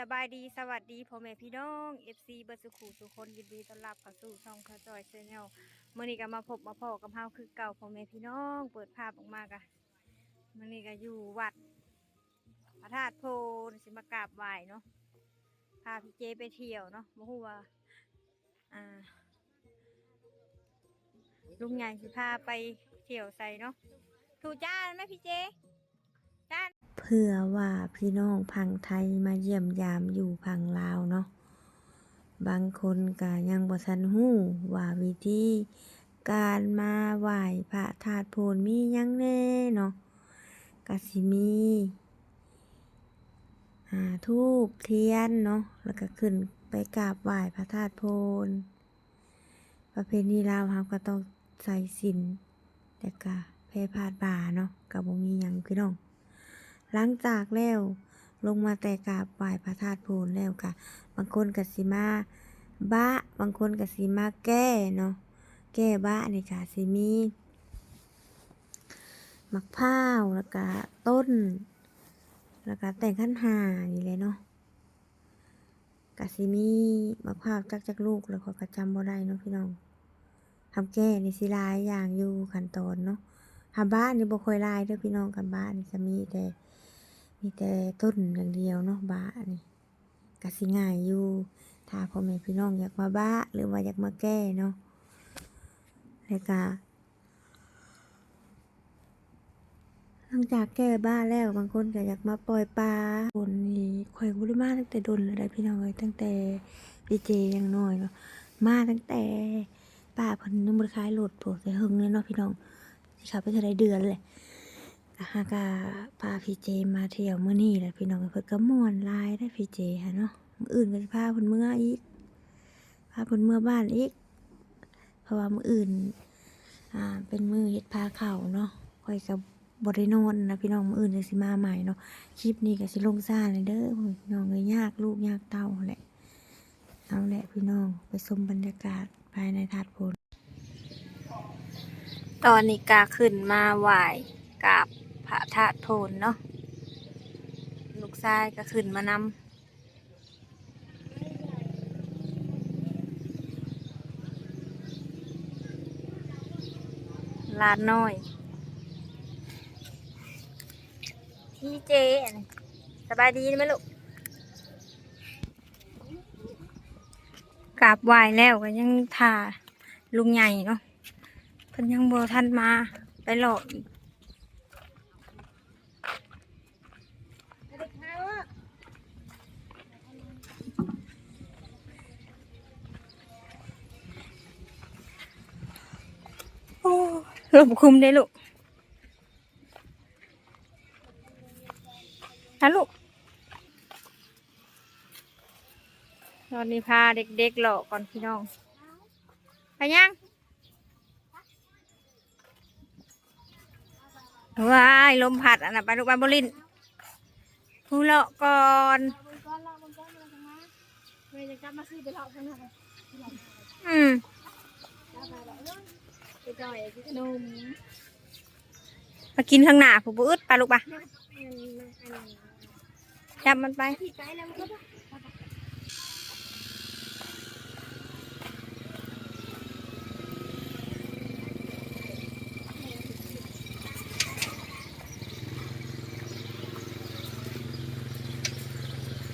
สบายดีสวัสดีพ่อแม่พี่น้อง FC เบิร์สุขูสุคนยินดีต้อนรับเข้าสู่ช่องข้าจอยเซนเนลเมื่อนี้ก็มาพบมาพอกับเฮาคือเก่าพ่อแม่พี่น้อง เปิดภาพออกมากะเมื่อนี้ก็อยู่วัดพระธาตุโพนสิมากราบไหว้เนาะพาพี่เจไปเที่ยวเนาะมาฮู้ว่าอ่าลุงใหญ่สิพาไปเที่ยวใส่เนาะถูกจ้าไหมพี่เจ พื่อว่าพี่น้องพังไทยมาเยี่ยมยามอยู่พังลาวเนาะบางคนก็ยังบ่ทันฮู้ว่าวิธีการมาไหว้พระธาตุโพนมียังแน่เนาะก็สิมีอ่าทูบเทียนเนาะแล้วก็ขึ้นไปกราบไหว้พระธาตุโพนประเพณีลาวเฮาก็ต้องใส่ศีลแต่ก็แพร่พาดบาเนาะก็บ่มีหยังพี่น้อง หลังจากแล้ว ลงมาแต่กราบไหว้พระธาตุโพนแล้วค่ะ บางคนก็สิมาบะ บางคนก็สิมาแก้เนาะ แก้บะนี่ค่ะสิมีมะพร้าวแล้วก็ต้น แล้วก็แต่งขั้นหานี่เลยเนาะก็สิมีมะพร้าวจักจักลูกแล้วก็กระจำบ่ได้เนาะพี่น้องทำแก้นี่สิลายอย่างอยู่ขั้นตอนเนาะทำบ้านนี่บ่ค่อยลายเด้อพี่น้องกันบ้านนี่จะมีแต่ มีแต่ต้นอย่างเดียวเนาะบ้านี่กสิง่ายอยู่ ถ้าพ่อแม่พี่น้องอยากมาบ้าหรือว่าอยากมาแก้เนาะแล้วก็หลังจากแก้บ้าแล้วบางคนก็อยากมาปล่อยปลาคนนี่ข่อยบ่ได้มาตั้งแต่ดนเลยได้พี่น้องเอ้ยตั้งแต่ดีเจยังน้อยเนาะมาตั้งแต่ป้าพิ่นยังบ่ได้ายรถโพดแต่หึงเลยเนาะพี่น้องสิขับไปเท่าใดเดือนเลย อาหากาพาพี่เจมาเที่ยวมื้อนี้แหละพี่น้องเพิ่นก็ม่วนลายได้พี่เจฮะเนาะมื้ออื่นก็สิพาเพิ่นเมื่ออีกพาเพิ่นเมื่อบ้านอีก เพราะว่ามื้ออื่นอ่าเป็นมื้อเฮ็ดพาข้าวเนาะค่อยก็บ่ได้นนนะพี่น้องมื้ออื่นจะสิมาใหม่เนาะคลิปนี้ก็สิลงซ่าเลยเด้อพี่น้องเอ้ยยากลูกยากเต้าแหละเอาแหละพี่น้องไปชมบรรยากาศภายในถาดพนตอนนี้กาขึ้นมาไหว้กับ พระธาตุโพนเนาะลูกชายก็ขึ้นมานำลานน้อยที่เจนสบายดีไหมลูกกราบไหว้แล้วก็ยังท่าลุงใหญ่เนาะเพิ่นยังบ่ทันมาไปหลอกอีกโอ้ ลมคุมได้ลูกฮะลูกตอนนี้พาเด็กๆหลอกก่อนพี่น้อง ไปยังว้ายลมพัดอันน่ะไปลูกบานบลินผู้เลาะก่อนอืม มากินข้างหน้าผู้บุอึดไปลูกปะจับมันไป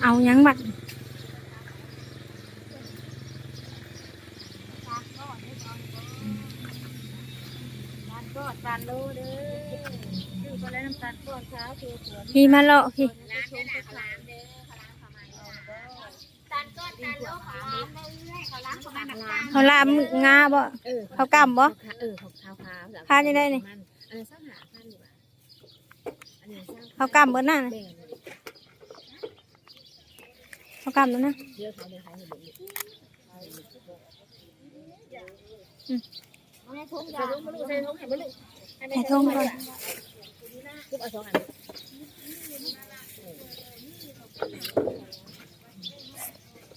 เอายังบัด ก็ตาลโลเด้อคือคนละน้ำตาล ก้อนเช้าคือสวนพี่มาเลาะพี่ร้านเด้อนะเขาล้างเด้อเขาล้างทำไมตาลก้อนตาลโลเขาล้างเด้อเขาล้างเขาล้างล้างเขาลามงาบ่เออเขากำบ่เออเขาขาวขาวพาได้ได้นี่อันนี้สร้างหาพันอยู่อะอันนี้สร้างเขากำเบิดหน้าน่ะแบ่งเขากำแล้วนะเยอะเขาเลยขายให้เด็กใส่ถุงใส่ถุงมาลูกใส่ถุงให้มาลูกใส่ทุ่งก่อนทุกเอาสอง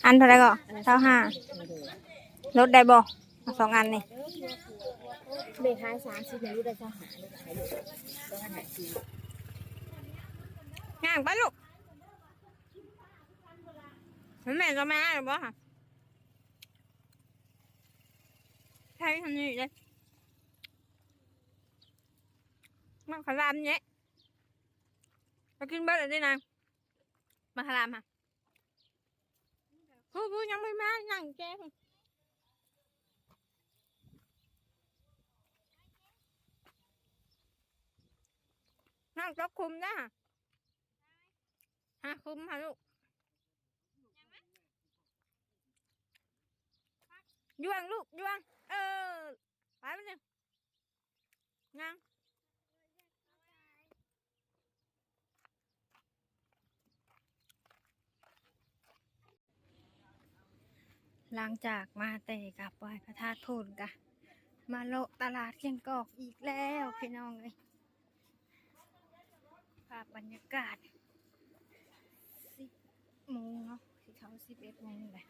อันอันเท่าไหรก็เท่าห้าลดได้บ่เอาสองอันนี่เด็กขายสามสิบเนี่ยรู้ได้สร้างหาเลยขายอยู่สองอันหาสี่ย่างไปลูกมันแม่ก็มาหรือเปล่าใช่ทำนี่เลยมันขลามเนี้ย มากินเบิร์ดเลยนะมาขลามค่ะพูดพูดยังไม่มานั่งแก้มนั่งจกคุมนะฮะคุมค่ะลูกยวงลูกยวงเออไปไปเลยนั่ง หลังจากมาแต่กับไหวพระธาตุโทนกะ มาโลตลาดเชียงกอกอีกแล้วพี่น้องเลยภาพบรรยากาศสิบโมงเนาะที่เขาสิบเอ็ดโมงนี่แหละ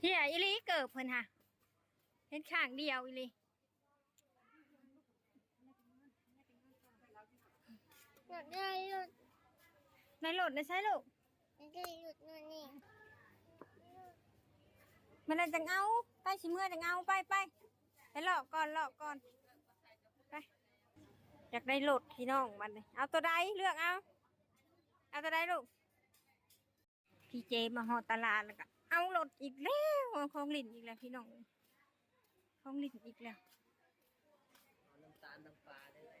เฮียอีหลีเกิดเพิ่นค่ะเห็นข้างเดียวอีหลี หยุดได้หยุดในโหลดในใช้ลูกได้หยุดนู่นนี่มันอะไรจังเอาไปชิเมื่อจังเอาไปไปไปหลอกก่อนหลอกก่อนไปอยากได้โหลดพี่น้องมันเลยเอาตัวใดเลือกเอาเอาตัวใดลูกพี่เจมาหอตลาดแล้วก็เอาโหลดอีกแล้วเอาของลินอีกแล้วพี่น้องของลินอีกแล้ว น้ำตาลน้ำปลาได้เลย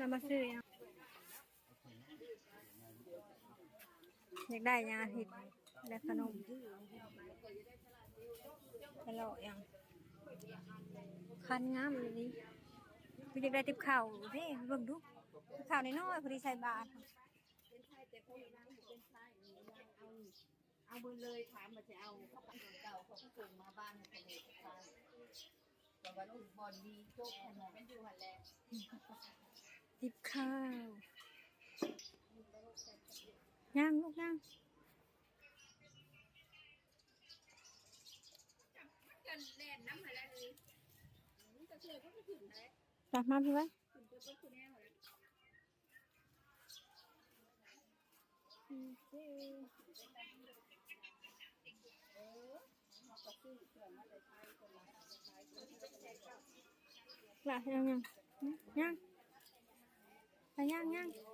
คนไหนอะไรจ้ามาอันนี้น้ำเดี๋ยวมาซื้อยังอยากได้ยังอาทิตย์ได้ขนมไปหลอกยังคันงามเลยดิกูอยากได้ติบข่าวเพ่เบิ่งดูติบข่าวน้อยๆพอดีใส่บาทเอาไปเลยถามมาจะเอาเขาไปเก่าเขาก็ส่งมาบ้านเขาเลยใช่แต่ว่าลูกบอลดีโจ๊กขนมเป็นอยู่หันแหละติบข้าว ย่างลูกย่างอยจะเชื่อก็ไม่ถึงเลยจับมาพี่ไว้ถึงจะต้องคุณแน่เลยหลับยังยังย่าง ไปย่างย่างเ